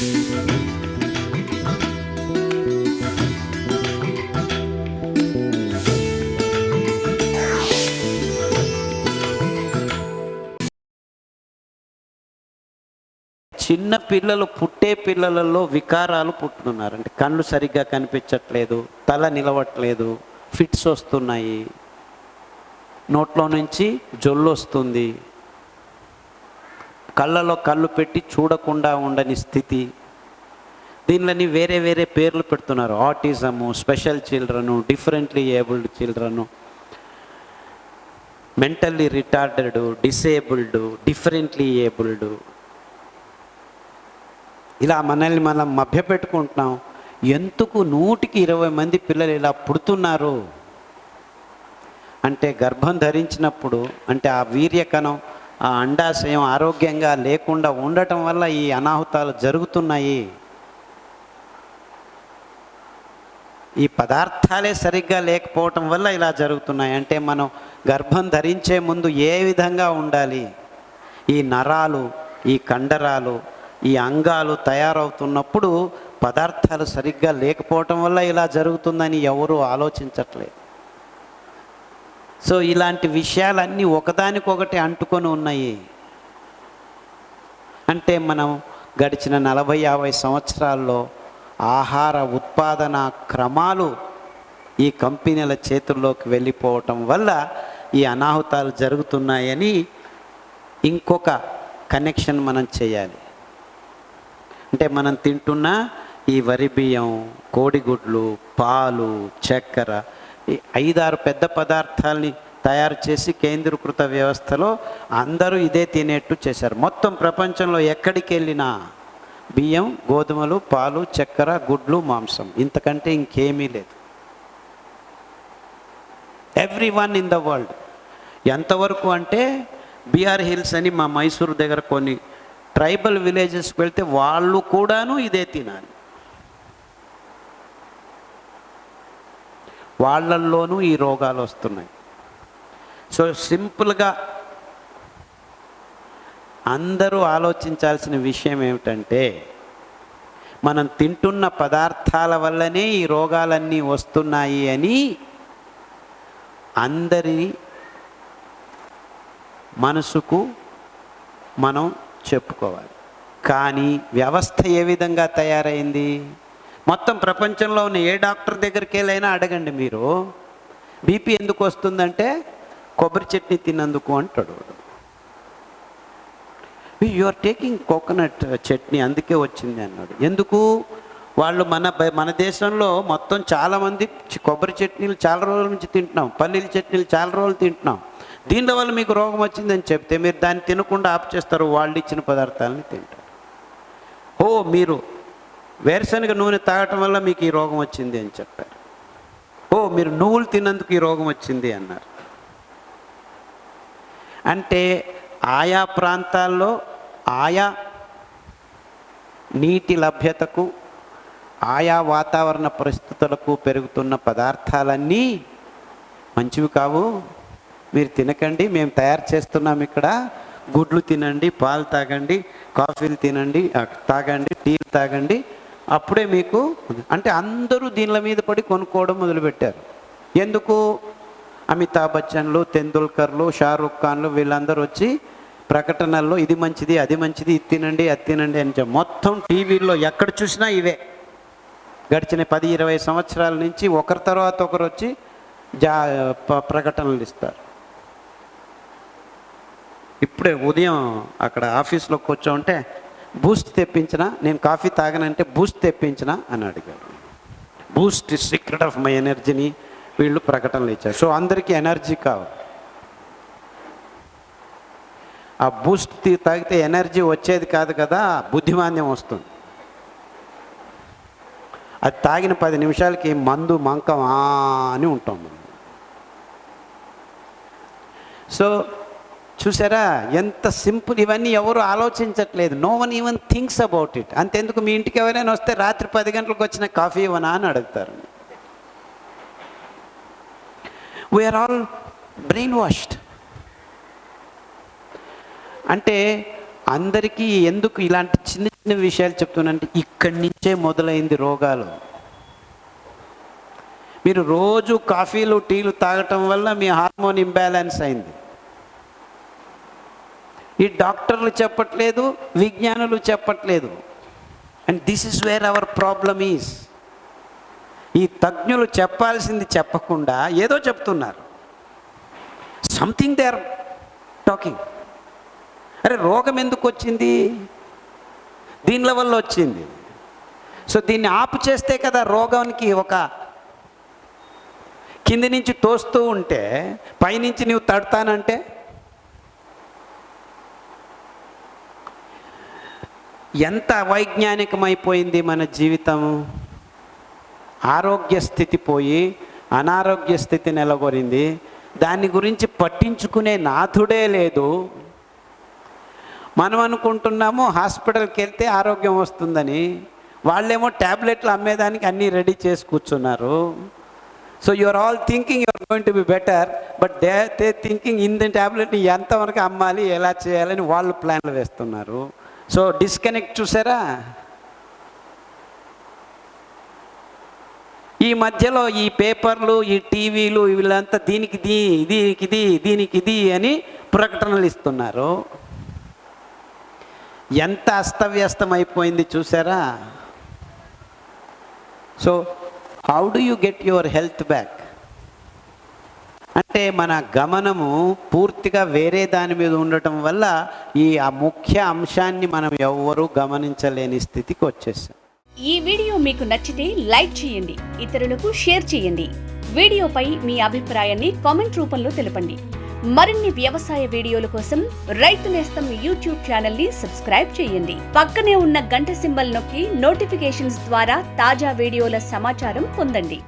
చిన్న పిల్లలు పుట్టే పిల్లలలో వికారాలు పుట్టుతున్నారు అంటే కళ్ళు సరిగ్గా కనిపించట్లేదు తల నిలవట్లేదు ఫిట్స్ వస్తున్నాయి. నోట్లో నుంచి జొల్లు వస్తుంది. కళ్ళలో కళ్ళు పెట్టి చూడకుండా ఉండని స్థితి. దీనిలని వేరే వేరే పేర్లు పెడుతున్నారు. Autism special children differently abled children mentally retarded disabled differently abled ఇలా మనల్ని మనం మభ్యపెట్టుకుంటున్నాం. ఎందుకు నూటికి ఇరవై మంది పిల్లలు ఇలా పుడుతున్నారు? అంటే గర్భం ధరించినప్పుడు అంటే ఆ వీర్యకణం ఆ అండాశయం ఆరోగ్యంగా లేకుండా ఉండటం వల్ల ఈ అనాహుతాలు జరుగుతున్నాయి. ఈ పదార్థాలే సరిగ్గా లేకపోవటం వల్ల ఇలా జరుగుతున్నాయి. అంటే మనం గర్భం ధరించే ముందు ఏ విధంగా ఉండాలి? ఈ నరాలు ఈ కండరాలు ఈ అంగాలు తయారవుతున్నప్పుడు పదార్థాలు సరిగ్గా లేకపోవటం వల్ల ఇలా జరుగుతుందని ఎవరూ ఆలోచించట్లేదు. సో ఇలాంటి విషయాలన్నీ ఒకదానికొకటి అంటుకొని ఉన్నాయి. అంటే మనం గడిచిన నలభై యాభై సంవత్సరాల్లో ఆహార ఉత్పాదన క్రమాలు ఈ కంపెనీల చేతుల్లోకి వెళ్ళిపోవటం వల్ల ఈ అనాహుతాలు జరుగుతున్నాయని ఇంకొక కనెక్షన్ మనం చేయాలి. అంటే మనం తింటున్న ఈ వరి బియ్యం కోడిగుడ్లు పాలు చక్కెర ఐదారు పెద్ద పదార్థాలని తయారు చేసి కేంద్రీకృత వ్యవస్థలో అందరూ ఇదే తినేట్టు చేశారు. మొత్తం ప్రపంచంలో ఎక్కడికి వెళ్ళినా బియ్యం గోధుమలు పాలు చక్కెర గుడ్లు మాంసం ఇంతకంటే ఇంకేమీ లేదు. Every one in the world ఎంతవరకు అంటే బీఆర్ హిల్స్ అని మా మైసూరు దగ్గర కొన్ని ట్రైబల్ విలేజెస్కి వెళ్తే వాళ్ళు కూడాను ఇదే తినాలి. వాళ్ళల్లోనూ ఈ రోగాలు వస్తున్నాయి. సో సింపుల్గా అందరూ ఆలోచించాల్సిన విషయం ఏమిటంటే మనం తింటున్న పదార్థాల వల్లనే ఈ రోగాలన్నీ వస్తున్నాయి అని అందరి మనసుకు మనం చెప్పుకోవాలి. కానీ వ్యవస్థ ఏ విధంగా తయారైంది? మొత్తం ప్రపంచంలో ఉన్న ఏ డాక్టర్ దగ్గరికి వెళ్ళైనా అడగండి మీరు బీపీ ఎందుకు వస్తుందంటే కొబ్బరి చట్నీ తిన్నందుకు అంటాడు you are taking coconut chutney అందుకే వచ్చింది అన్నాడు. ఎందుకు? వాళ్ళు మన మన దేశంలో మొత్తం చాలామంది కొబ్బరి చట్నీలు చాలా రోజుల నుంచి తింటున్నాం పల్లీల చట్నీలు చాలా రోజులు తింటున్నాం. దీనిలో వల్ల మీకు రోగం వచ్చిందని చెప్తే మీరు దాన్ని తినకుండా ఆపు చేస్తారు వాళ్ళు ఇచ్చిన పదార్థాలని తింటారు. ఓ మీరు వేరుశనగ నూనె తాగటం వల్ల మీకు ఈ రోగం వచ్చింది అని చెప్పారు. ఓ మీరు నువ్వులు తిన్నందుకు ఈ రోగం వచ్చింది అన్నారు. అంటే ఆయా ప్రాంతాల్లో ఆయా నీటి లభ్యతకు ఆయా వాతావరణ పరిస్థితులకు పెరుగుతున్న పదార్థాలన్నీ మంచివి కావు. మీరు తినకండి మేము తయారు చేస్తున్నాం ఇక్కడ. గుడ్లు తినండి పాలు తాగండి కాఫీలు తినండి తాగండి టీలు తాగండి. అప్పుడే మీకు అంటే అందరూ దీనిల మీద పడి కొనుక్కోవడం మొదలుపెట్టారు. ఎందుకు? అమితాబ్ బచ్చన్లు తెందుల్కర్లు షారుఖ్ ఖాన్లు వీళ్ళందరూ వచ్చి ప్రకటనల్లో ఇది మంచిది అది మంచిది ఇది తినండి అది తినండి అని చెప్పి మొత్తం టీవీల్లో ఎక్కడ చూసినా ఇవే. గడిచిన పది ఇరవై సంవత్సరాల నుంచి ఒకరి తర్వాత ఒకరు వచ్చి జా ప్రకటనలు ఇస్తారు. ఇప్పుడే ఉదయం అక్కడ ఆఫీస్లో కూర్చోంటే బూస్ట్ తెప్పించిన నేను కాఫీ తాగనంటే బూస్ట్ తెప్పించిన అని అడిగాడు. Boost is secret of my ఎనర్జీని వీళ్ళు ప్రకటనలు ఇచ్చారు. సో అందరికీ ఎనర్జీ కావాలి. ఆ బూస్ట్ తాగితే ఎనర్జీ వచ్చేది కాదు కదా బుద్ధిమాంద్యం వస్తుంది. అది తాగిన పది నిమిషాలకి మందు మంకం అని ఉంటాం మనం. సో చూసారా? ఎంత సింపుల్ ఇవన్నీ ఎవరు ఆలోచించట్లేదు. No one even thinks about it అంతెందుకు మీ ఇంటికి ఎవరైనా వస్తే రాత్రి పది గంటలకు వచ్చిన కాఫీ ఇవ్వనా అని అడుగుతారు. వీఆర్ ఆల్ బ్రెయిన్ వాష్డ్ అంటే అందరికీ ఎందుకు ఇలాంటి చిన్న చిన్న విషయాలు చెప్తున్నానంటే ఇక్కడి నుంచే మొదలైంది రోగాలు. మీరు రోజు కాఫీలు టీలు తాగటం వల్ల మీ హార్మోన్ ఇంబ్యాలెన్స్ అయింది. ఈ డాక్టర్లు చెప్పట్లేదు విజ్ఞానులు చెప్పట్లేదు. And this is where our problem is ఈ తజ్ఞులు చెప్పాల్సింది చెప్పకుండా ఏదో చెప్తున్నారు. సంథింగ్ దే ఆర్ టాకింగ్ అరే రోగం ఎందుకు వచ్చింది? దీనిల వల్ల వచ్చింది. సో దీన్ని ఆపు చేస్తే కదా రోగానికి ఒక కింది నుంచి తోస్తూ ఉంటే పైనుంచి నువ్వు తడతానంటే ఎంత అవైజ్ఞానికమైపోయింది మన జీవితం? ఆరోగ్య స్థితి పోయి అనారోగ్య స్థితి నెలకొరింది దాని గురించి పట్టించుకునే నాథుడే లేదు. మనం అనుకుంటున్నాము హాస్పిటల్కి వెళ్తే ఆరోగ్యం వస్తుందని. వాళ్ళేమో ట్యాబ్లెట్లు అమ్మేదానికి అన్నీ రెడీ చేసి కూర్చున్నారు. So you are all thinking you're going to be better but they they thinking in the ట్యాబ్లెట్ని ఎంతవరకు అమ్మాలి ఎలా చేయాలని వాళ్ళు ప్లాన్లు వేస్తున్నారు. సో డిస్కనెక్ట్ చూసారా? ఈ మధ్యలో ఈ పేపర్లు ఈ టీవీలు వీళ్ళంతా దీనికి దీ దీనికి ఇది దీనికి ఇది అని ప్రకటనలు ఇస్తున్నారు. ఎంత అస్తవ్యస్తం అయిపోయింది చూసారా? So how do you get your health back అంటే మన గమనము పూర్తిగా వేరే దాని మీద ఉండటం వల్ల ఈ ఆ ముఖ్య అంశాన్ని మనం ఎవ్వరూ గమనించలేని స్థితికి వచ్చేసాం. ఈ వీడియో మీకు నచ్చితే లైక్ చేయండి ఇతరులకు షేర్ చేయండి. వీడియోపై మీ అభిప్రాయాన్ని కామెంట్ రూపంలో తెలపండి. మరిన్ని వ్యవసాయ వీడియోల కోసం రైతు నేస్తం యూట్యూబ్ ఛానల్ని సబ్స్క్రైబ్ చేయండి. పక్కనే ఉన్న గంట సింబల్ నొక్కి నోటిఫికేషన్స్ ద్వారా తాజా వీడియోల సమాచారం పొందండి.